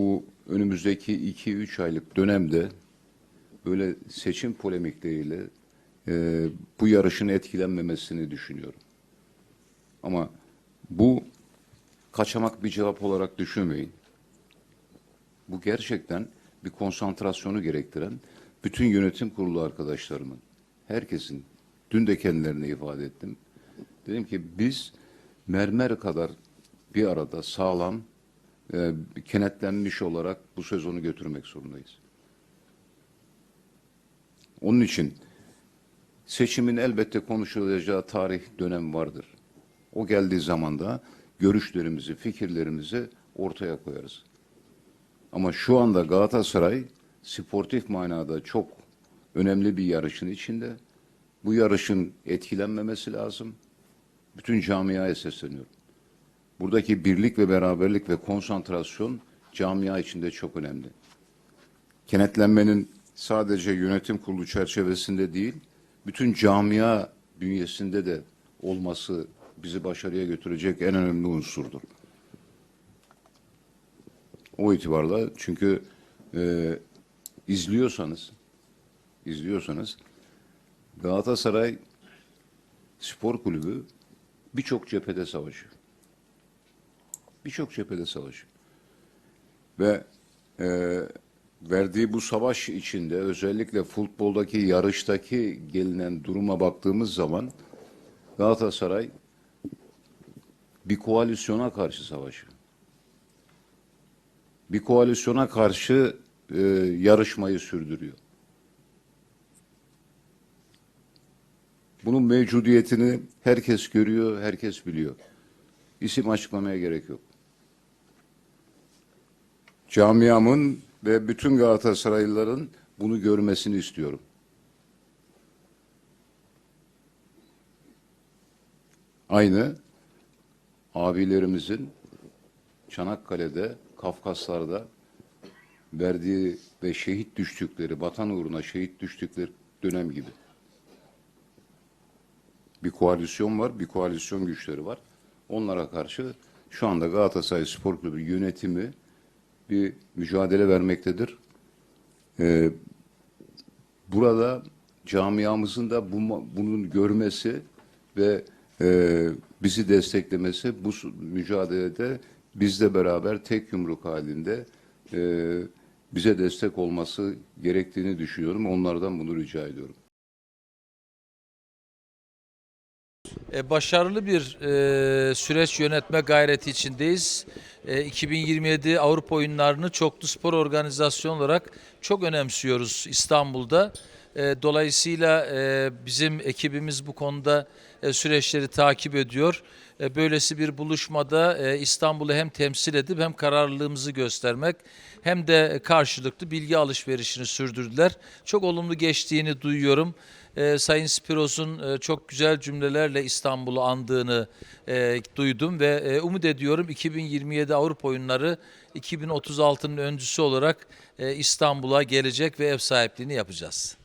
bu önümüzdeki 2-3 aylık dönemde böyle seçim polemikleriyle e, bu yarışın etkilenmemesini düşünüyorum. Ama bu kaçamak bir cevap olarak düşünmeyin. Bu gerçekten bir konsantrasyonu gerektiren bütün yönetim kurulu arkadaşlarımın, herkesin, dün de kendilerine ifade ettim. Dedim ki biz mermer kadar bir arada sağlam, e, kenetlenmiş olarak bu sezonu götürmek zorundayız. Onun için seçimin elbette konuşulacağı tarih dönem vardır. O geldiği zaman da görüşlerimizi, fikirlerimizi ortaya koyarız. Ama şu anda Galatasaray sportif manada çok önemli bir yarışın içinde. Bu yarışın etkilenmemesi lazım. Bütün camiaya sesleniyorum. Buradaki birlik ve beraberlik ve konsantrasyon camia içinde çok önemli. Kenetlenmenin sadece yönetim kurulu çerçevesinde değil, bütün camia bünyesinde de olması bizi başarıya götürecek en önemli unsurdur. O itibarla çünkü e, izliyorsanız izliyorsanız Galatasaray Spor Kulübü birçok cephede savaşıyor. Birçok cephede savaşıyor. Ve e, verdiği bu savaş içinde özellikle futboldaki yarıştaki gelinen duruma baktığımız zaman Galatasaray bir koalisyona karşı savaşıyor. Bir koalisyona karşı e, yarışmayı sürdürüyor. Bunun mevcudiyetini herkes görüyor, herkes biliyor. İsim açıklamaya gerek yok. Camiamın ve bütün Galatasaraylıların bunu görmesini istiyorum. Aynı abilerimizin Çanakkale'de, Kafkaslar'da verdiği ve şehit düştükleri, vatan uğruna şehit düştükleri dönem gibi. Bir koalisyon var, bir koalisyon güçleri var. Onlara karşı şu anda Galatasaray Spor Kulübü yönetimi bir mücadele vermektedir. Ee, burada camiamızın da bu, bunun görmesi ve e, bizi desteklemesi bu mücadelede bizle beraber tek yumruk halinde e, bize destek olması gerektiğini düşünüyorum. Onlardan bunu rica ediyorum. E, başarılı bir e, süreç yönetme gayreti içindeyiz. E, 2027 Avrupa Oyunlarını çoklu spor organizasyon olarak çok önemsiyoruz İstanbul'da. E, dolayısıyla e, bizim ekibimiz bu konuda e, süreçleri takip ediyor. E, böylesi bir buluşmada İstanbul'u hem temsil edip hem kararlılığımızı göstermek hem de karşılıklı bilgi alışverişini sürdürdüler. Çok olumlu geçtiğini duyuyorum. Sayın Spiros'un çok güzel cümlelerle İstanbul'u andığını duydum ve umut ediyorum 2027 Avrupa Oyunları 2036'nın öncüsü olarak İstanbul'a gelecek ve ev sahipliğini yapacağız.